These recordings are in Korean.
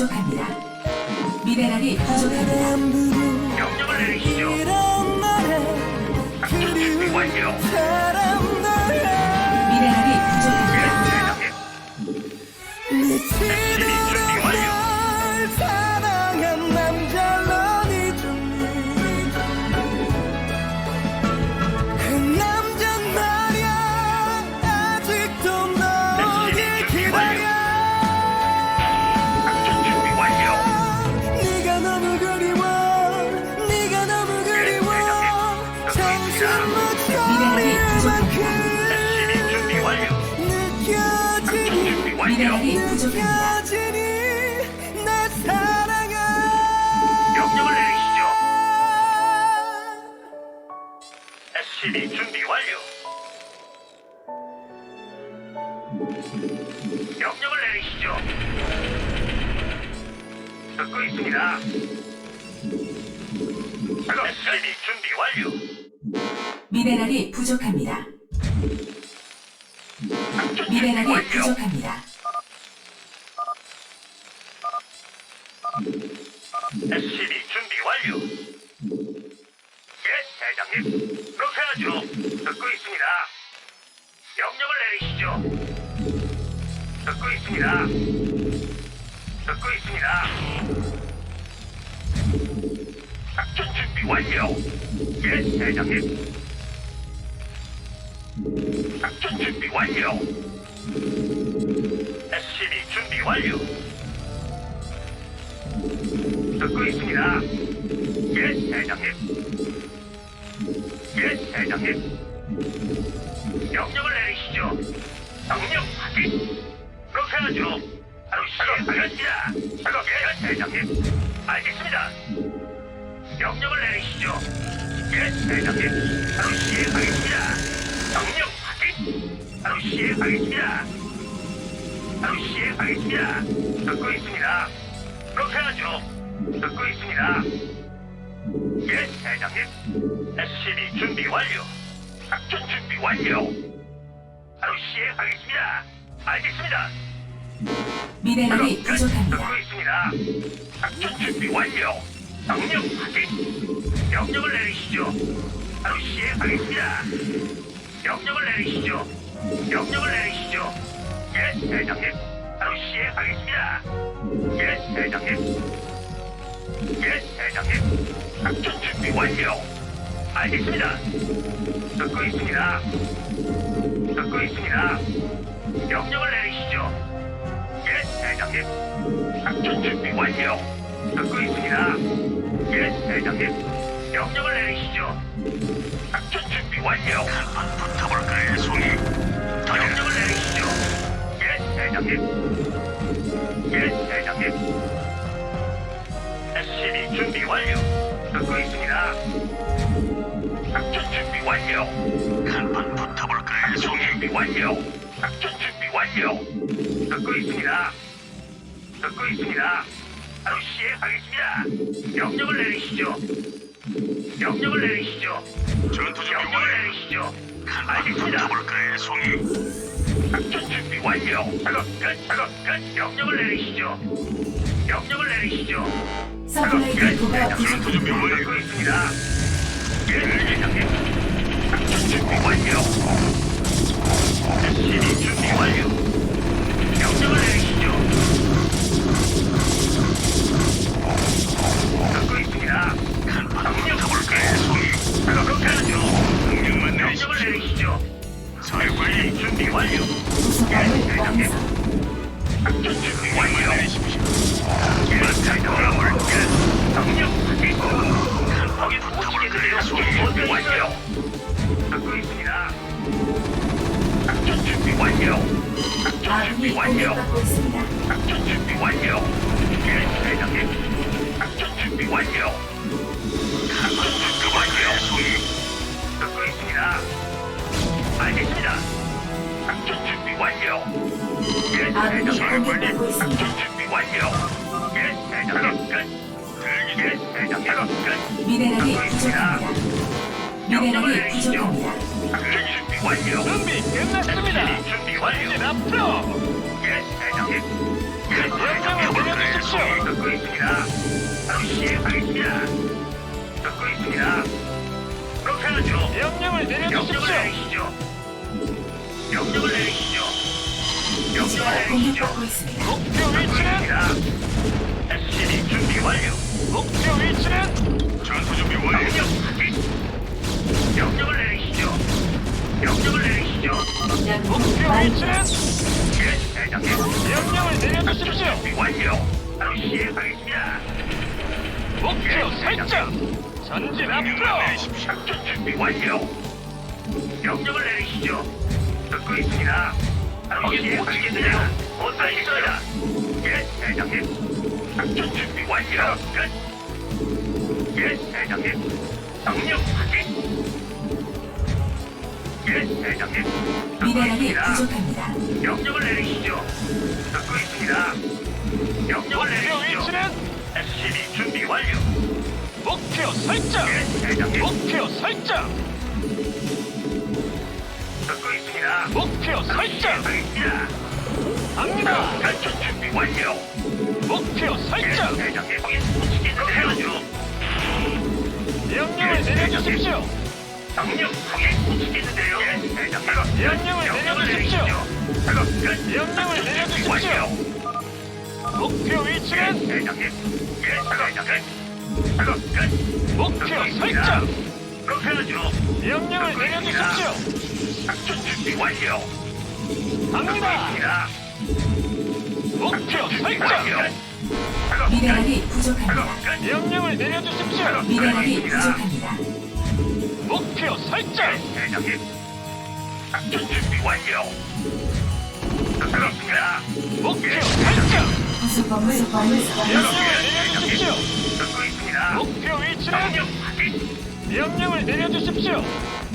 부족합니다. 미네랄이 부족합니다. 명령을 내리시죠. SCB 준비 완료. 명령을 내리시죠. 듣고 있습니다. SCB 준비 완료. 미네랄이 부족합니다. 미네랄이. 부족합니다. 완료. 예, 대장님. 작전 준비 완료. SCB 준비 완료. 듣고 있습니다. 예, 대장님. 예, 대장님. 명령을 내리시죠. 명령 확인. 그렇게 하죠. 바로 시행하겠습니다. 작업 예, 대장님. 알겠습니다. 명령을 내리시죠. 예, 대장님. 바로 시행하겠습니다. 명령 확인. 바로 시행하겠습니다. 바로 시행하겠습니다. 듣고 있습니다. 그렇게 하죠. 듣고 있습니다. 예, 대장님. SCB 준비 완료. 작전 준비 완료. 바로 시행하겠습니다. 알겠습니다. 미네랄이 끝. 부족합니다. 듣고 있습니다. 작전 준비 완료. 명령 확인. 명령을 내리시죠. 바로 시행하겠습니다. 명령을 내리시죠. 명령을 내리시죠. 예, 대장님. 바로 시행하겠습니다. 예, 대장님. 예, 대장님. 작전 준비 완료. 알겠습니다. 듣고 있습니다. 듣고 있습니다. 명령을 내리시죠. 예, 대장님. 작전 준비 완료. 듣고 있습니다. 예, 대장님. 명령을 내리시죠. 작전 준비 완료. 한번 붙어볼까요, 송이? 명령을 내리시죠. 예, 대장님. 예, 대장님. SCB 준비 완료. 듣고 있습니다. 작전 준비 완료. 한판 붙어볼까요, 송이? 준비 완료. 작전 준비 완료. 듣고 있습니다. 듣고 있습니다. 바로 시행하겠습니다. 명령을 내리시죠. 명령을 내리시죠. 전투 준비 명령을 완료. 내리시죠. 알겠습니다. 붙어볼까요, 송이? 작전 준비 완료. 작업 끝. 작업 끝. 명령을 내리시죠. 명령을 내리시죠. 서플라이 디포가 전투 준비 부족합니다. 완료. 듣고 있습니다. 예, 대장님. 작전 준비 완료. 아군이. 공격받고 있습니다. 작전 준비 완료. 예, 대장님. 작전 준비 완료. 작전 준비 완료. 듣고 있습니다. 알겠습니다. 명령을 내려주십시오. 명령을 내리시죠. 명령을 내리시죠. 공격받고 있습니다. 목표 위치는. SCB 준비 완료. 목표 위치는 전투 준비 완료. 명령을 내리시죠. 명령을 내리시죠. 목표 위치는 예, 대장님. 명령을 내려주십시오. 준비 완료. 바로 시행하겠습니다. 목표 설정. 전진 앞으로. 작전 준비 완료. 명령을 내리시죠. 듣고 있습니다. 바로 시행하겠습니다. 못 알겠습니다. 예, 대장님. 작전 준비 완료. 끝. 예, 대장님. 명령 확인. 예, 대장님. 미네랄이. 부족합니다. 명령을 내리시죠. 듣고 있습니다. 명령을 내리시죠. SCB 준비 완료. 목표 설정. 예, 대장님. 목표 설정. 있습니다. 목표 설정. 갑니다. 작전 준비 완료. 목표 예, 설정. 대장님. 거기 묻히겠는데요. 명령을 내려주십시오. 예, 대장님. 명령을 내려주십시오. 명령을 내려주십시오. 목표 예, 위치는 대장님. 예. 목표. 설정. 그렇게 하죠. 명령을 내려주십시오. 작전 준비 완료. 갑니다. 목표 설정. 미네랄이 부족합니다. 명령을 내려주십시오. 미네랄이 부족합니다. 목표 설정. 대장님. 작전 준비 완료. 그렇습니다. 목표 설정. 구수범을 완성. 명령을 내려주십시오. 듣고 있습니다. 목표 위치는 명령 확인. 명령을 내려주십시오.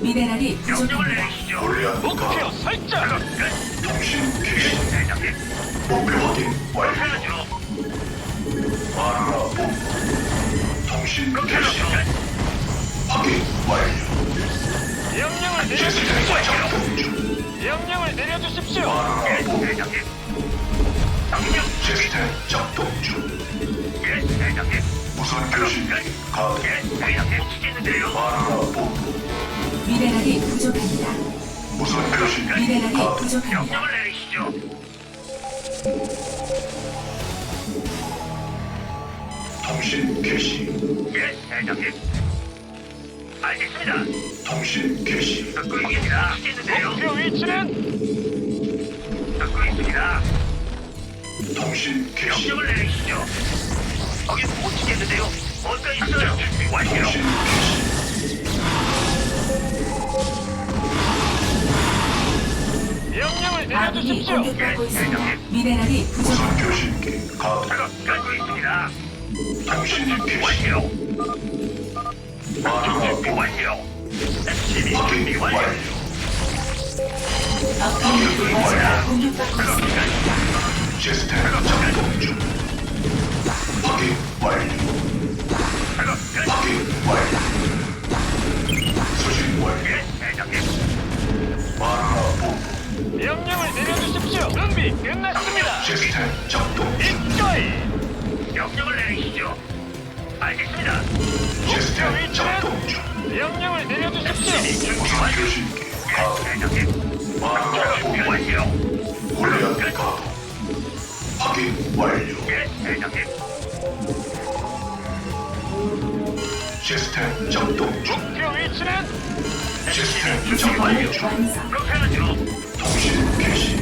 미네랄이 명령을 부족합니다. 내리시죠. 목표 설정. 끝. 통신 개시. 대장님. 목표 확인 완료. 하죠. 마누라 본부. 통신 개시. 확인 완료. 명령을 내려주십시오. 작동 중. 명령을 내려주십시오. 마누라 예, 본부. 대장님. 명령 시스템 작동 중. 예, 대장님. 무선 교신기 가동. 예, 대장님. 치겠는데요. 마누라 본부. 미네랄이 부족합니다. 무선 교신기 미네랄이 가동. 부족합니다. 명령을 내리시죠. 통신 개시. 예, 대장님. 알겠습니다. 통신 개시. 듣고 있습니다. 치겠는데요. 목표 위치는 듣고 있습니다. 통신 개시. 명령을 내리시죠. 거기 못 치겠는데요. 뭔가 있어요. 준비 완료. 명령을 아군이 내려주십시오. 공격받고 있습니다. 미네랄이 무선 부족합니다. 교신기 가동. 작업 깔고 있습니다. 통신 개시. 완료. 마누라 준비 본부. 완료. SCB 준비 완료. 완료. 아군이 기지가 공격받고 있습니다. 시스템 작동 중. 확인 완료. 작업 끝. 확인 완료. 수신 완료. 예, 대장님. 마누라 본부. 명령을 내려주십시오. 준비 끝났습니다. 시스템 작동 중. 이거이. 명령을 내리시죠. 알겠습니다. 시스템 작동 중. 명령을 내려주십시오. SCB 준비 무선 완료. 교신기 예, 가동. 대장님. 마누라 준비 본부. 완료. 골리앗 가동. 확인 완료. 예, 대장님. 시스템 작동 중. 목표 위치는 시스템 작동 완료. 중. 완성. 그렇게 하죠. 통신 개시.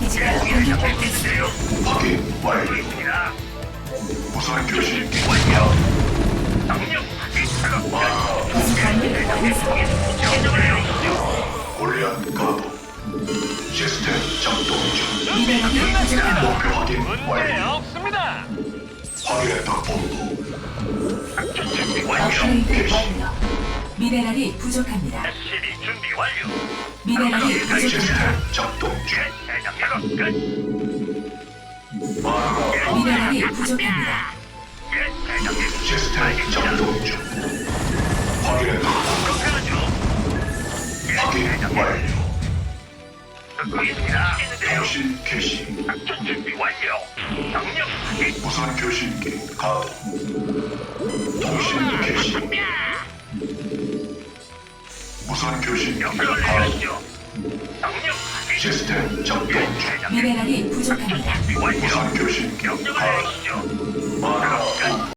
기지가 예, 공격받고. 있습니다. 있는데요. 확인 완료. 무선 교신기 완료. 명령 확인. 작업 완성. 내리시죠. 골리앗 가동. 시스템 작동 중. 미네랄이 부족합니다. 목표 확인 문제 완료. 없습니다. 확인했다 본부. 작전 준비 완료. 업그레이드 완료. 미네랄이 부족합니다. SCB 준비 완료. 미네랄이 부족합니다. 시스템 작동 중. 예. 끝. 미네랄이 부족합니다. 예, 대장님. 시스템 작동 중. 확인했다 본부. 그렇게 하죠. 예, 확인 대장님. 완료. 듣고 있습니다. 통신 개시. 작전 준비 완료. 무선 교신기 가동. 통신 개시. 무선 교신기 명령을 가동. 내리시죠. 명령 확인. 시스템 작동 예, 중. 미네랄이 부족합니다. 준비 완료. 무선 교신기 명령을 가동. 내리시죠. 마누라